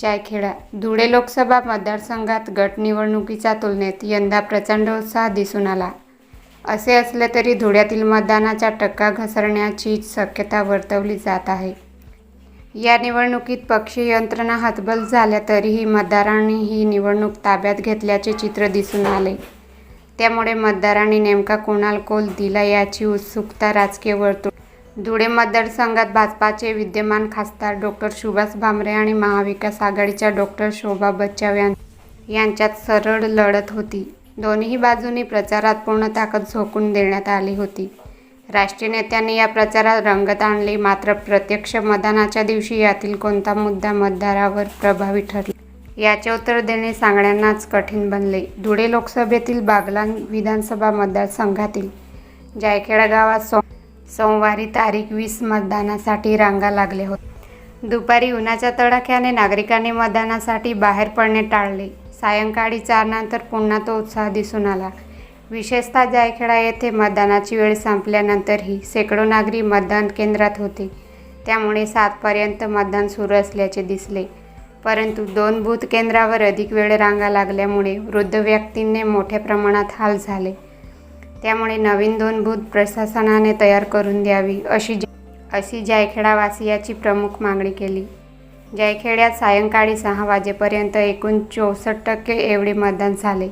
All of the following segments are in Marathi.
जायखेडा. धुळे लोकसभा मतदारसंघात गटनिवडणुकीच्या तुलनेत यंदा प्रचंड उत्साह दिसून आला. असे असले तरी धुळ्यातील मतदानाचा टक्का घसरण्याची शक्यता वर्तवली जात आहे. या निवडणुकीत पक्षीय यंत्रणा हतबल झाल्या तरीही मतदारांनी ही निवडणूक ताब्यात घेतल्याचे चित्र दिसून आले. त्यामुळे मतदारांनी नेमका कोणाला कोल दिला याची उत्सुकता राजकीय वर्तुळ धुळे मतदारसंघात भाजपाचे विद्यमान खासदार डॉक्टर सुभाष भामरे आणि महाविकास आघाडीच्या डॉक्टर शोभा बच्चाव यां यांच्यात सरळ लढत होती. दोन्ही बाजूंनी प्रचारात पूर्ण ताकद झोकून देण्यात आली होती. राष्ट्रीय नेत्यांनी या प्रचारात रंगत आणली. मात्र प्रत्यक्ष मतदानाच्या दिवशी यातील कोणता मुद्दा मतदारावर प्रभावी ठरला? याचे उत्तर देणे सांगण्यानाच कठीण बनले. धुळे लोकसभेतील बागलान विधानसभा मतदारसंघातील जायखेडा गावात सो सोमवारी तारीख वीस मतदानासाठी रांगा लागले होते. दुपारी उन्हाच्या तडाख्याने नागरिकांनी मतदानासाठी बाहेर पडणे टाळले. सायंकाळी चारनंतर पुन्हा तो उत्साह दिसून आला. विशेषतः जायखेडा येथे मतदानाची वेळ संपल्यानंतरही शेकडो नागरिक मतदान केंद्रात होते. त्यामुळे सातपर्यंत मतदान सुरू असल्याचे दिसले. परंतु दोन बूथ केंद्रावर अधिक वेळ रांगा लागल्यामुळे वृद्ध व्यक्तींनी मोठ्या प्रमाणात हाल झाले. त्यामुळे नवीन दोन बूथ प्रशासनाने तयार करून द्यावी अशी अशी जायखेडावासियाची प्रमुख मागणी केली. जायखेड्यात सायंकाळी सहा वाजेपर्यंत एकूण चौसष्ट टक्के एवढे मतदान झाले.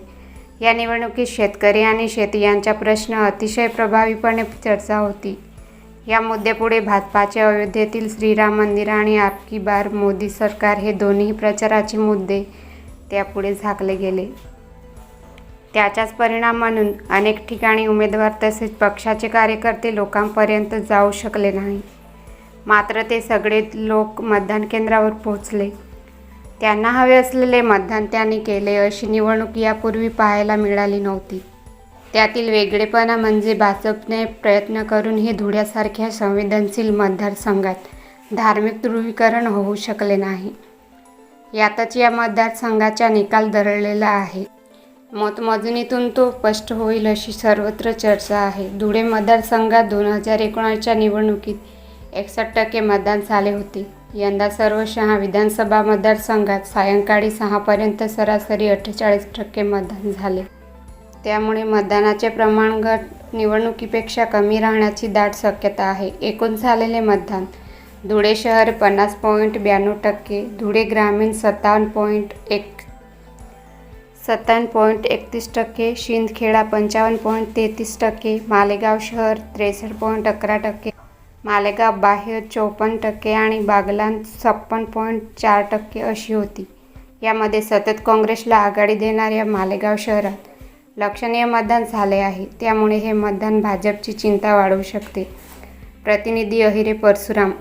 या निवडणुकीत शेतकरी आणि शेती यांचा प्रश्न अतिशय प्रभावीपणे चर्चा होती. या मुद्द्यापुढे भाजपाचे अयोध्येतील श्रीराम मंदिर आणि आपकी बार मोदी सरकार हे दोन्ही प्रचाराचे मुद्दे त्यापुढे झाकले गेले. त्याच्याच परिणाम म्हणून अनेक ठिकाणी उमेदवार तसेच पक्षाचे कार्यकर्ते लोकांपर्यंत जाऊ शकले नाही. मात्र ते सगळे लोक मतदान केंद्रावर पोहोचले. त्यांना हवे असलेले मतदान त्यांनी केले अशी निवडणूक यापूर्वी पाहायला मिळाली नव्हती. त्यातील वेगळेपणा म्हणजे भाजपने प्रयत्न करून हे धुळ्यासारख्या संवेदनशील मतदारसंघात धार्मिक ध्रुवीकरण होऊ शकले नाही. यातच या मतदारसंघाचा निकाल दरळलेला आहे. मतमोजणीतून तो स्पष्ट होईल अशी सर्वत्र चर्चा आहे. धुळे मतदारसंघात दोन हजार एकोणीसच्या निवडणुकीत एकसष्ट टक्के मतदान झाले होते. यंदा सर्व शहा विधानसभा मतदारसंघात सायंकाळी सहापर्यंत सरासरी अठ्ठेचाळीस टक्के मतदान झाले. त्यामुळे मतदानाचे प्रमाण गट निवडणुकीपेक्षा कमी राहण्याची दाट शक्यता आहे. एकूण झालेले मतदान धुळे शहर पन्नास पॉईंट ब्याण्णव टक्के धुळे ग्रामीण सत्तावन्न पॉईंट एक सत्तावन्न पॉईंट एकतीस टक्के शिंदखेडा पंचावन्न पॉईंट तेहतीस टक्के मालेगाव शहर त्रेसष्ट पॉईंट अकरा टक्के मालेगाव बाह्य चोपन्न टक्के आणि बागलान छप्पन पॉईंट चार टक्के अशी होती. यामध्ये सतत काँग्रेसला आघाडी देणाऱ्या मालेगाव शहरात लक्षणीय मतदान झाले आहे. त्यामुळे हे मतदान भाजपची चिंता वाढवू शकते. प्रतिनिधी अहिरे परशुराम